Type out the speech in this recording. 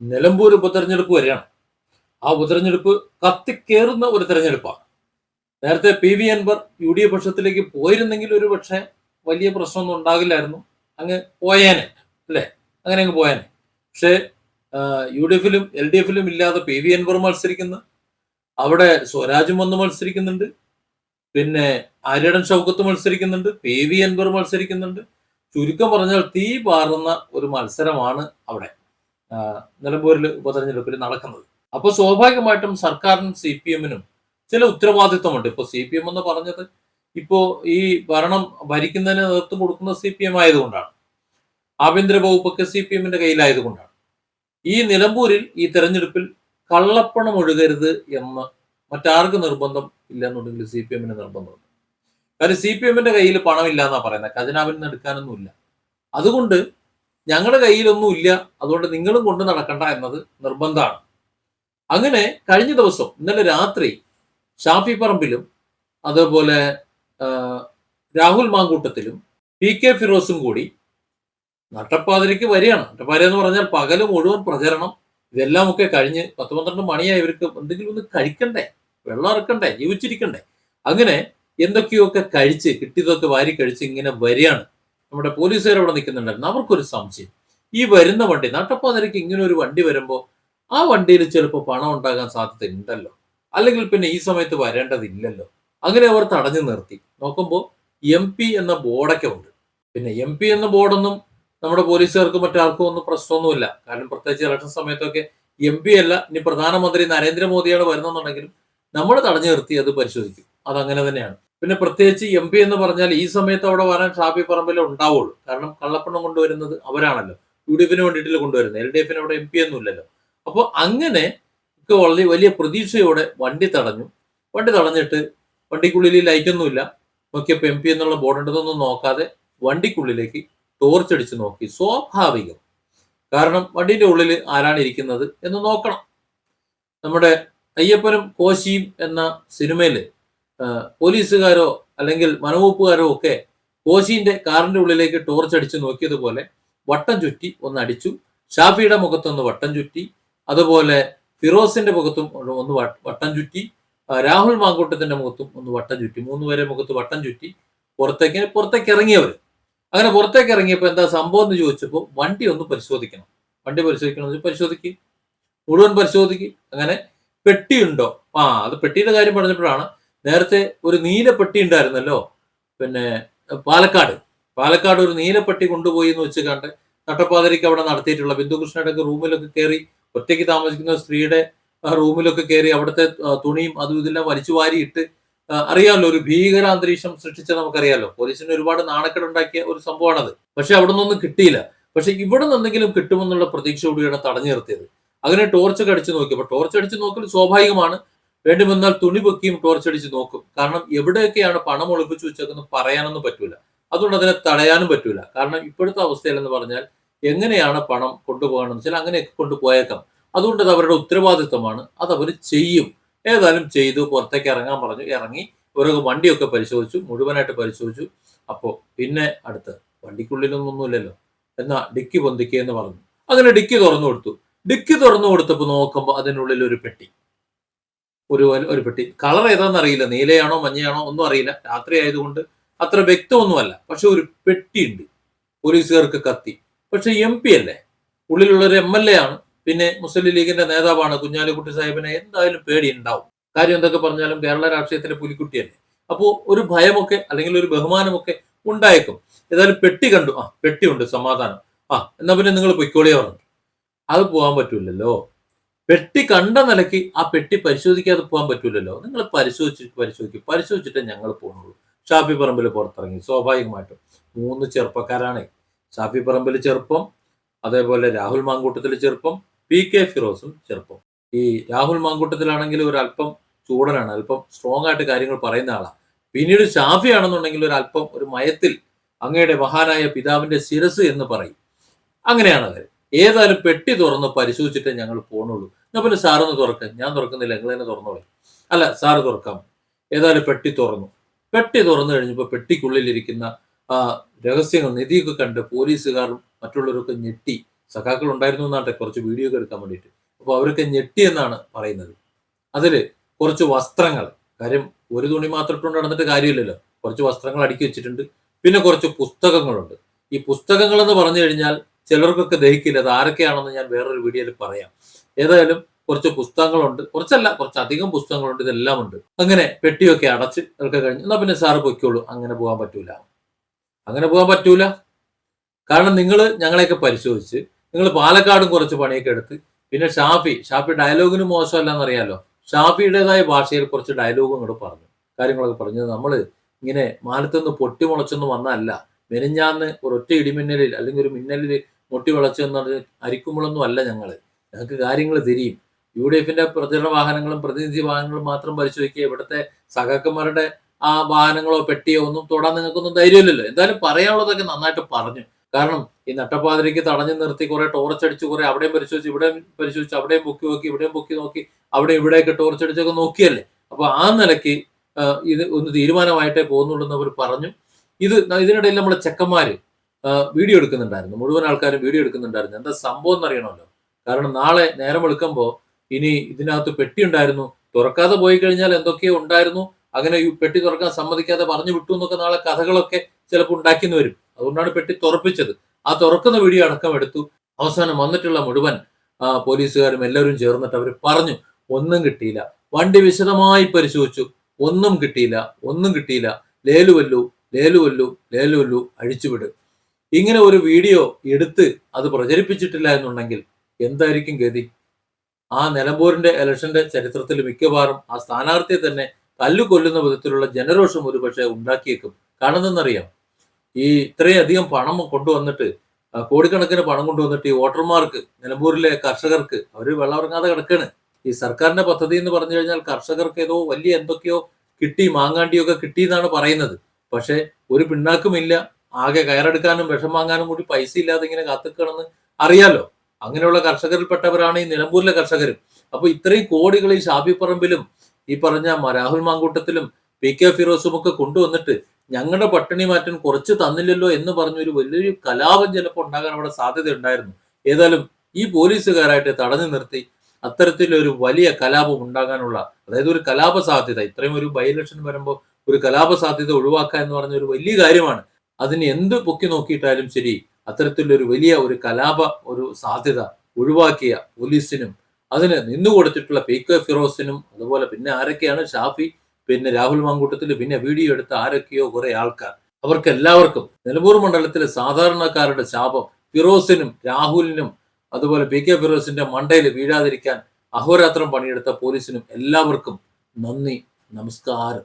നിലമ്പൂർ ഉപതെരഞ്ഞെടുപ്പ് വരികയാണ്. ആ ഉപതെരഞ്ഞെടുപ്പ് കത്തിക്കേറുന്ന ഒരു തെരഞ്ഞെടുപ്പാണ്. നേരത്തെ P V Anvar U D F പക്ഷത്തിലേക്ക് പോയിരുന്നെങ്കിൽ ഒരു പക്ഷേ വലിയ പ്രശ്നമൊന്നും ഉണ്ടാകില്ലായിരുന്നു. അങ്ങ് പോയേനെ അല്ലേ? അങ്ങനെ അങ്ങ് പോയേനെ. പക്ഷേ യു ഡി എഫിലും എൽ ഡി എഫിലും ഇല്ലാതെ പി വി അൻവർ മത്സരിക്കുന്നു അവിടെ സ്വരാജും വന്ന് മത്സരിക്കുന്നുണ്ട്. പിന്നെ ആര്യടൻ ഷൗക്കത്ത് മത്സരിക്കുന്നുണ്ട് പി വി അൻവർ മത്സരിക്കുന്നുണ്ട്. ചുരുക്കം പറഞ്ഞാൽ തീ പാറുന്ന ഒരു മത്സരമാണ് അവിടെ. നിലമ്പൂരിൽ ഉപതെരഞ്ഞെടുപ്പിൽ നടക്കുന്നത്. അപ്പോൾ സ്വാഭാവികമായിട്ടും സർക്കാരിനും സി പി എമ്മിനും ചില ഉത്തരവാദിത്വമുണ്ട്. ഇപ്പോൾ സി പി എം എന്ന് പറഞ്ഞത് ഇപ്പോ ഈ ഭരണം ഭരിക്കുന്നതിന് നേതൃത്വം കൊടുക്കുന്ന സി പി എം ആയതുകൊണ്ടാണ്. ആഭ്യന്തര വകുപ്പൊക്കെ സി പി എമ്മിന്റെ കയ്യിലായതുകൊണ്ടാണ്. ഈ നിലമ്പൂരിൽ ഈ തെരഞ്ഞെടുപ്പിൽ കള്ളപ്പണം ഒഴുകരുത് എന്ന് മറ്റാർക്കും നിർബന്ധം ഇല്ലെന്നുണ്ടെങ്കിൽ സി പി എമ്മിന് നിർബന്ധമുണ്ട്. കാര്യം സി പി എമ്മിന്റെ കയ്യിൽ പണമില്ല എന്നാ പറയുന്നത്. ഖജനാവിൽ നിന്ന് എടുക്കാനൊന്നുമില്ല. അതുകൊണ്ട് ഞങ്ങളുടെ കയ്യിലൊന്നും ഇല്ല അതുകൊണ്ട് നിങ്ങളും കൊണ്ട് നടക്കണ്ട എന്നത് നിർബന്ധമാണ്. അങ്ങനെ കഴിഞ്ഞ ദിവസം ഇന്നലെ രാത്രി ഷാഫി പറമ്പിലും അതുപോലെ രാഹുൽ മാങ്കൂട്ടത്തിലും പി കെ ഫിറോസും കൂടി നട്ടപ്പാതിരയ്ക്ക് വരികയാണ്. നട്ടപ്പാതിര എന്ന് പറഞ്ഞാൽ പകൽ മുഴുവൻ പ്രചരണം ഇതെല്ലാം ഒക്കെ കഴിഞ്ഞ് പത്ത് പന്ത്രണ്ട് മണിയായി ഇവർക്ക് എന്തെങ്കിലും ഒന്ന് കഴിക്കണ്ടേ വെള്ളം ഇറക്കണ്ടേ ജീവിച്ചിരിക്കണ്ടേ. അങ്ങനെ എന്തൊക്കെയൊക്കെ കഴിച്ച് കിട്ടിയതൊക്കെ വാരി കഴിച്ച് ഇങ്ങനെ വരികയാണ്. നമ്മുടെ പോലീസുകാർ അവിടെ നിൽക്കുന്നുണ്ടായിരുന്നു. അവർക്കൊരു സംശയം. ഈ വരുന്ന വണ്ടി നട്ടപ്പാതിരക്ക് ഇങ്ങനെ ഒരു വണ്ടി വരുമ്പോൾ ആ വണ്ടിയിൽ ചിലപ്പോൾ പണം ഉണ്ടാകാൻ സാധ്യത ഉണ്ടല്ലോ. അല്ലെങ്കിൽ പിന്നെ ഈ സമയത്ത് വരേണ്ടതില്ലല്ലോ. അങ്ങനെ അവർ തടഞ്ഞു നിർത്തി. നോക്കുമ്പോൾ എം പി എന്ന ബോർഡൊക്കെ ഉണ്ട്. പിന്നെ എം പി എന്ന ബോർഡൊന്നും നമ്മുടെ പോലീസുകാർക്ക് മറ്റാർക്കും ഒന്നും പ്രശ്നമൊന്നുമില്ല. കാരണം പ്രത്യേകിച്ച് ഇലക്ഷൻ സമയത്തൊക്കെ എം പി അല്ല ഇനി പ്രധാനമന്ത്രി നരേന്ദ്രമോദിയാണ് വരുന്നെന്നുണ്ടെങ്കിലും നമ്മൾ തടഞ്ഞു നിർത്തി അത് പരിശോധിക്കും. അതങ്ങനെ തന്നെയാണ്. പിന്നെ പ്രത്യേകിച്ച് എം പി എന്ന് പറഞ്ഞാൽ ഈ സമയത്ത് അവിടെ വരാൻ ഷാഫി പറമ്പിൽ ഉണ്ടാവുള്ളൂ. കാരണം കള്ളപ്പണം കൊണ്ടുവരുന്നത് അവരാണല്ലോ. യു ഡി എഫിന് വേണ്ടിയിട്ടില്ല കൊണ്ടുവരുന്നത്. എൽ ഡി എഫിന് അവിടെ എം പി ഒന്നും ഇല്ലല്ലോ. അപ്പോൾ അങ്ങനെ ഒക്കെ വളരെ വലിയ പ്രതീക്ഷയോടെ വണ്ടി തടഞ്ഞു. വണ്ടി തടഞ്ഞിട്ട് വണ്ടിക്കുള്ളിൽ ലൈറ്റൊന്നുമില്ല നോക്കിയപ്പോൾ എം പി എന്നുള്ള ബോർഡ് ഉണ്ടതൊന്നും നോക്കാതെ വണ്ടിക്കുള്ളിലേക്ക് ടോർച്ച് അടിച്ച് നോക്കി. സ്വാഭാവികം. കാരണം വണ്ടിന്റെ ഉള്ളിൽ ആരാണ് ഇരിക്കുന്നത് എന്ന് നോക്കണം. നമ്മുടെ അയ്യപ്പനും കോശിയും എന്ന സിനിമയിൽ ആ, പോലീസുകാരോ അല്ലെങ്കിൽ വനവകുപ്പുകാരോ ഒക്കെ കോശിന്റെ കാറിന്റെ ഉള്ളിലേക്ക് ടോർച്ച് അടിച്ച് നോക്കിയതുപോലെ വട്ടം ചുറ്റി ഒന്ന് അടിച്ചു. ഷാഫിയുടെ മുഖത്തൊന്ന് വട്ടം ചുറ്റി. അതുപോലെ ഫിറോസിന്റെ മുഖത്തും ഒന്ന് വട്ടം ചുറ്റി. രാഹുൽ മാങ്കൂട്ടത്തിന്റെ മുഖത്തും ഒന്ന് വട്ടം ചുറ്റി. മൂന്ന് പേരെ മുഖത്ത് വട്ടം ചുറ്റി പുറത്തേക്ക് പുറത്തേക്ക് ഇറങ്ങിയവർ അങ്ങനെ പുറത്തേക്ക് ഇറങ്ങിയപ്പോൾ എന്താ സംഭവം എന്ന് ചോദിച്ചപ്പോൾ വണ്ടി ഒന്ന് പരിശോധിക്കണം. വണ്ടി പരിശോധിക്കണം പരിശോധിക്കും. മുഴുവൻ പരിശോധിക്കും. അങ്ങനെ പെട്ടിയുണ്ടോ? ആ അത് പെട്ടിയുടെ കാര്യം പറഞ്ഞപ്പോഴാണ് നേരത്തെ ഒരു നീലപ്പെട്ടി ഉണ്ടായിരുന്നല്ലോ? പിന്നെ പാലക്കാട്. പാലക്കാട് ഒരു നീലപ്പെട്ടി കൊണ്ടുപോയി എന്ന് വെച്ച് കണ്ട് നട്ടപ്പാതിരിക്ക് അവിടെ നടത്തിയിട്ടുള്ള ബിന്ദുകൃഷ്ണയുടെ റൂമിലൊക്കെ കയറി ഒറ്റയ്ക്ക് താമസിക്കുന്ന സ്ത്രീയുടെ റൂമിലൊക്കെ കയറി അവിടുത്തെ തുണിയും അതും ഇതെല്ലാം വലിച്ചു വാരിയിട്ട് അറിയാമല്ലോ ഒരു ഭീകര അന്തരീക്ഷം സൃഷ്ടിച്ച നമുക്കറിയാമല്ലോ. പോലീസിന് ഒരുപാട് നാണക്കേടുണ്ടാക്കിയ ഒരു സംഭവമാണത്. പക്ഷെ അവിടെ നിന്നൊന്നും കിട്ടിയില്ല. പക്ഷെ ഇവിടെ നിന്നെങ്കിലും കിട്ടുമെന്നുള്ള പ്രതീക്ഷയോടെയാണ് തടഞ്ഞു നിർത്തിയത്. അങ്ങനെ ടോർച്ച് അടിച്ച് നോക്കി. അപ്പൊ ടോർച്ച് അടിച്ചു നോക്കൽ സ്വാഭാവികമാണ്. വേണ്ടി വന്നാൽ തുണി പൊക്കിയും ടോർച്ച് അടിച്ച് നോക്കും. കാരണം എവിടെയൊക്കെയാണ് പണം ഒളിപ്പിച്ചു വെച്ചതെന്ന് പറയാനൊന്നും പറ്റൂല. അതുകൊണ്ട് അതിനെ തടയാനും പറ്റൂല. കാരണം ഇപ്പോഴത്തെ അവസ്ഥയിൽ എന്ന് പറഞ്ഞാൽ എങ്ങനെയാണ് പണം കൊണ്ടുപോകണമെന്ന് വെച്ചാൽ അങ്ങനെയൊക്കെ കൊണ്ടുപോയേക്കാം. അതുകൊണ്ട് അത് അവരുടെ ഉത്തരവാദിത്വമാണ്. അത് അവർ ചെയ്യും. ഏതായാലും ചെയ്തു പുറത്തേക്ക് ഇറങ്ങാൻ പറഞ്ഞു. ഇറങ്ങി ഓരോ വണ്ടിയൊക്കെ പരിശോധിച്ചു മുഴുവനായിട്ട് പരിശോധിച്ചു. അപ്പോൾ പിന്നെ അടുത്ത് വണ്ടിക്കുള്ളിലൊന്നൊന്നുമില്ലല്ലോ എന്നാ ഡിക്കി പൊന്തിക്കുക എന്ന് പറഞ്ഞു. അങ്ങനെ ഡിക്കി തുറന്നു കൊടുത്തു. ഡിക്കി തുറന്നു കൊടുത്തപ്പോൾ നോക്കുമ്പോൾ അതിനുള്ളിൽ ഒരു പെട്ടി. ഒരു ഒരു പെട്ടി. കളർ ഏതാണെന്ന് അറിയില്ല. നീലയാണോ മഞ്ഞയാണോ ഒന്നും അറിയില്ല. രാത്രി ആയതുകൊണ്ട് അത്ര വ്യക്തമൊന്നുമല്ല. പക്ഷെ ഒരു പെട്ടിയുണ്ട്. പോലീസുകാർക്ക് കത്തി. പക്ഷെ എം പി അല്ലേ? ഉള്ളിലുള്ള ഒരു എം എൽ എ ആണ്. പിന്നെ മുസ്ലിം ലീഗിന്റെ നേതാവാണ് കുഞ്ഞാലിക്കുട്ടി സാഹിബിനെ എന്തായാലും പേടി ഉണ്ടാവും കാര്യം എന്തൊക്കെ പറഞ്ഞാലും കേരള രാഷ്ട്രീയത്തിലെ പുലിക്കുട്ടിയല്ലേ? അപ്പോൾ ഒരു ഭയമൊക്കെ അല്ലെങ്കിൽ ഒരു ബഹുമാനമൊക്കെ ഉണ്ടായേക്കും. ഏതായാലും പെട്ടി കണ്ടു. ആ പെട്ടിയുണ്ട്. സമാധാനം. ആ എന്നാ പിന്നെ നിങ്ങൾ പൊയ്ക്കോളിയെ പറഞ്ഞു അത് പോകാൻ പറ്റൂലല്ലോ. പെട്ടി കണ്ട നിലയ്ക്ക് ആ പെട്ടി പരിശോധിക്കാതെ പോകാൻ പറ്റൂലല്ലോ. നിങ്ങൾ പരിശോധിച്ച് പരിശോധിക്കും. പരിശോധിച്ചിട്ടേ ഞങ്ങൾ പോകുന്നുള്ളൂ ഷാഫി പറമ്പിൽ പുറത്തിറങ്ങി. സ്വാഭാവികമായിട്ടും മൂന്ന് ചെറുപ്പക്കാരാണ്. ഷാഫി പറമ്പിൽ ചെറുപ്പം അതേപോലെ രാഹുൽ മാങ്കൂട്ടത്തിൽ ചെറുപ്പം പി കെ ഫിറോസും ചെറുപ്പം. ഈ രാഹുൽ മാങ്കൂട്ടത്തിലാണെങ്കിൽ ഒരു അല്പം ചൂടനാണ് അല്പം സ്ട്രോങ് ആയിട്ട് കാര്യങ്ങൾ പറയുന്ന ആളാണ് പിന്നീട് ഷാഫി ആണെന്നുണ്ടെങ്കിൽ ഒരു അല്പം ഒരു മയത്തിൽ അങ്ങയുടെ മഹാനായ പിതാവിന്റെ ശിരസ് എന്ന് പറയും. അങ്ങനെയാണ് ഏതായാലും പെട്ടി തുറന്ന് പരിശോധിച്ചിട്ടേ ഞങ്ങൾ പോണുള്ളൂ. എന്നാ പിന്നെ സാറൊന്ന് തുറക്കാം. ഞാൻ തുറക്കുന്നില്ല. നിങ്ങൾ തന്നെ തുറന്നോളെ. അല്ല സാറ് തുറക്കാം. ഏതായാലും പെട്ടി തുറന്നു. പെട്ടി തുറന്നു കഴിഞ്ഞപ്പോൾ പെട്ടിക്കുള്ളിലിരിക്കുന്ന ആ രഹസ്യങ്ങൾ നിധിയൊക്കെ കണ്ട് പോലീസുകാരും മറ്റുള്ളവരൊക്കെ ഞെട്ടി. സഖാക്കൾ ഉണ്ടായിരുന്നു എന്നാട്ടെ കുറച്ച് വീഡിയോ ഒക്കെ എടുക്കാൻ വേണ്ടിയിട്ട്. അപ്പോൾ അവരൊക്കെ ഞെട്ടി എന്നാണ് പറയുന്നത്. അതിൽ കുറച്ച് വസ്ത്രങ്ങൾ കാര്യം ഒരു തുണി മാത്രം ഇട്ടുകൊണ്ട് നടന്നിട്ട് കാര്യമില്ലല്ലോ. കുറച്ച് വസ്ത്രങ്ങൾ അടുക്കി വെച്ചിട്ടുണ്ട്. പിന്നെ കുറച്ച് പുസ്തകങ്ങളുണ്ട്. ഈ പുസ്തകങ്ങൾ എന്ന് പറഞ്ഞു കഴിഞ്ഞാൽ ചിലർക്കൊക്കെ ദഹിക്കില്ല. അത് ആരൊക്കെയാണെന്ന് ഞാൻ വേറൊരു വീഡിയോയിൽ പറയാം. ഏതായാലും കുറച്ച് പുസ്തകങ്ങളുണ്ട്. കുറച്ചല്ല കുറച്ചധികം പുസ്തകങ്ങളുണ്ട്. ഇതെല്ലാം ഉണ്ട്. അങ്ങനെ പെട്ടിയൊക്കെ അടച്ച് ഒക്കെ കഴിഞ്ഞ് എന്നാൽ പിന്നെ സാറ് പൊയ്ക്കോളൂ. അങ്ങനെ പോകാൻ പറ്റൂല. അങ്ങനെ പോകാൻ പറ്റൂല. കാരണം നിങ്ങൾ ഞങ്ങളെയൊക്കെ പരിശോധിച്ച് നിങ്ങൾ പാലക്കാടും കുറച്ച് പണിയൊക്കെ എടുത്ത് പിന്നെ ഷാഫി ഷാഫി ഡയലോഗിന് മോശമല്ല എന്നറിയാലോ ഷാഫിയുടേതായ ഭാഷയിൽ കുറച്ച് ഡയലോഗും കൂടെ പറഞ്ഞു. കാര്യങ്ങളൊക്കെ പറഞ്ഞു. നമ്മൾ ഇങ്ങനെ മാനത്തുനിന്ന് പൊട്ടിമുളച്ചൊന്നും വന്നതല്ല. മെനിഞ്ഞാന്ന് ഒരൊറ്റ ഇടിമിന്നലിൽ അല്ലെങ്കിൽ ഒരു മിന്നലിൽ പൊട്ടി വളച്ചെന്ന് പറഞ്ഞ് അരിക്കുമ്പോഴൊന്നും അല്ല ഞങ്ങൾ ഞങ്ങൾക്ക് കാര്യങ്ങൾ തിരിയും. യു ഡി എഫിന്റെ പ്രചരണ വാഹനങ്ങളും പ്രതിനിധി വാഹനങ്ങളും മാത്രം പരിശോധിക്കുക. ഇവിടുത്തെ സഖാക്കന്മാരുടെ ആ വാഹനങ്ങളോ പെട്ടിയോ ഒന്നും തൊടാൻ നിങ്ങൾക്കൊന്നും ധൈര്യമില്ലല്ലോ. എന്തായാലും പറയാനുള്ളതൊക്കെ നന്നായിട്ട് പറഞ്ഞു. കാരണം ഈ നട്ടപ്പാതിരിക്ക് തടഞ്ഞു നിർത്തി കുറെ ടോർച്ച് അടിച്ച് കുറെ അവിടെയും പരിശോധിച്ച് ഇവിടെയും പരിശോധിച്ച് അവിടെയും പൊക്കി നോക്കി ഇവിടെയും പൊക്കി നോക്കി അവിടെ ഇവിടെയൊക്കെ ടോർച്ച് അടിച്ചൊക്കെ നോക്കിയല്ലേ? അപ്പൊ ആ നിലയ്ക്ക് ഇത് ഒന്ന് തീരുമാനമായിട്ടേ പോകുന്നുള്ളൂ എന്ന് അവർ പറഞ്ഞു. ഇത് ഇതിനിടയിൽ നമ്മളെ ചെക്കന്മാര് വീഡിയോ എടുക്കുന്നുണ്ടായിരുന്നു. മുഴുവൻ ആൾക്കാരും വീഡിയോ എടുക്കുന്നുണ്ടായിരുന്നു. എന്താ സംഭവം എന്നറിയണമല്ലോ കാരണം നാളെ നേരം എടുക്കുമ്പോൾ ഇനി ഇതിനകത്ത് പെട്ടി ഉണ്ടായിരുന്നു. തുറക്കാതെ പോയി കഴിഞ്ഞാൽ എന്തൊക്കെയോ ഉണ്ടായിരുന്നു? അങ്ങനെ ഈ പെട്ടി തുറക്കാൻ സമ്മതിക്കാതെ പറഞ്ഞു വിട്ടു എന്നൊക്കെ നാളെ കഥകളൊക്കെ ചിലപ്പോൾ ഉണ്ടാക്കിന്ന് വരും. അതുകൊണ്ടാണ് പെട്ടി തുറപ്പിച്ചത്. ആ തുറക്കുന്ന വീഡിയോ അടക്കം എടുത്തു. അവസാനം വന്നിട്ടുള്ള മുഴുവൻ പോലീസുകാരും എല്ലാവരും ചേർന്നിട്ട് അവർ പറഞ്ഞു ഒന്നും കിട്ടിയില്ല. വണ്ടി വിശദമായി പരിശോധിച്ചു. ഒന്നും കിട്ടിയില്ല. ഒന്നും കിട്ടിയില്ല. ലേലുവല്ലു ലേലുവല്ലു ലേലുവല്ലു അഴിച്ചുവിട് ഇങ്ങനെ ഒരു വീഡിയോ എടുത്ത് അത് പ്രചരിപ്പിച്ചിട്ടില്ല എന്നുണ്ടെങ്കിൽ എന്തായിരിക്കും ഗതി? ആ നിലമ്പൂരിന്റെ ഇലക്ഷന്റെ ചരിത്രത്തിൽ മിക്കവാറും ആ സ്ഥാനാർത്ഥിയെ തന്നെ തല്ലുകൊല്ലുന്ന വിധത്തിലുള്ള ജനരോഷം ഒരുപക്ഷെ ഉണ്ടാക്കിയേക്കും. കാണുന്നെന്നറിയാം. ഈ ഇത്രയധികം പണം കൊണ്ടുവന്നിട്ട് കോടിക്കണക്കിന് പണം കൊണ്ടുവന്നിട്ട് ഈ വോട്ടർമാർക്ക് നിലമ്പൂരിലെ കർഷകർക്ക് അവർ വെള്ളമിറങ്ങാതെ കിടക്കാണ്. ഈ സർക്കാരിന്റെ പദ്ധതി എന്ന് പറഞ്ഞു കഴിഞ്ഞാൽ കർഷകർക്ക് ഏതോ വലിയ എന്തൊക്കെയോ കിട്ടി മാങ്ങാണ്ടിയൊക്കെ കിട്ടി എന്നാണ് പറയുന്നത്. പക്ഷേ ഒരു പിണ്ണാക്കുമില്ല. ആകെ കയറെടുക്കാനും വിഷം വാങ്ങാനും കൂടി പൈസ ഇല്ലാതെ ഇങ്ങനെ കാത്തിക്കണമെന്ന് അറിയാലോ? അങ്ങനെയുള്ള കർഷകരിൽപ്പെട്ടവരാണ് ഈ നിലമ്പൂരിലെ കർഷകരും. അപ്പൊ ഇത്രയും കോടികൾ ഈ ഷാബിപ്പറമ്പിലും ഈ പറഞ്ഞ രാഹുൽ മാങ്കൂട്ടത്തിലും പി കെ ഫിറോസും ഒക്കെ കൊണ്ടുവന്നിട്ട് ഞങ്ങളുടെ പട്ടിണി മാറ്റം കുറച്ച് തന്നില്ലല്ലോ എന്ന് പറഞ്ഞൊരു വലിയൊരു കലാപം ചിലപ്പോൾ ഉണ്ടാകാൻ അവിടെ സാധ്യത ഉണ്ടായിരുന്നു ഏതായാലും ഈ പോലീസുകാരായിട്ട് തടഞ്ഞു നിർത്തി അത്തരത്തിലൊരു വലിയ കലാപം ഉണ്ടാകാനുള്ള അതായത് ഒരു കലാപ സാധ്യത ഇത്രയും ഒരു ബൈ ഇലക്ഷൻ വരുമ്പോൾ ഒരു കലാപ സാധ്യത ഒഴിവാക്കുക എന്ന് പറഞ്ഞ ഒരു വലിയ കാര്യമാണ്. അതിന് എന്ത് പൊക്കി നോക്കിയിട്ടാലും ശരി അത്തരത്തിലൊരു വലിയ ഒരു കലാപ ഒരു സാധ്യത ഒഴിവാക്കിയ പോലീസിനും അതിന് നിന്നുകൊടുത്തിട്ടുള്ള പി കെ ഫിറോസിനും അതുപോലെ പിന്നെ ആരൊക്കെയാണ് ഷാഫി പിന്നെ രാഹുൽ മാങ്കൂട്ടത്തിൽ പിന്നെ വീഡിയോ എടുത്ത ആരൊക്കെയോ കുറെ ആൾക്കാർ അവർക്ക് എല്ലാവർക്കും നിലമ്പൂർ മണ്ഡലത്തിലെ സാധാരണക്കാരുടെ ശാപം ഫിറോസിനും രാഹുലിനും അതുപോലെ പി കെ ഫിറോസിന്റെ മണ്ടയിൽ വീഴാതിരിക്കാൻ അഹോരാത്രം പണിയെടുത്ത പോലീസിനും എല്ലാവർക്കും നന്ദി നമസ്കാരം.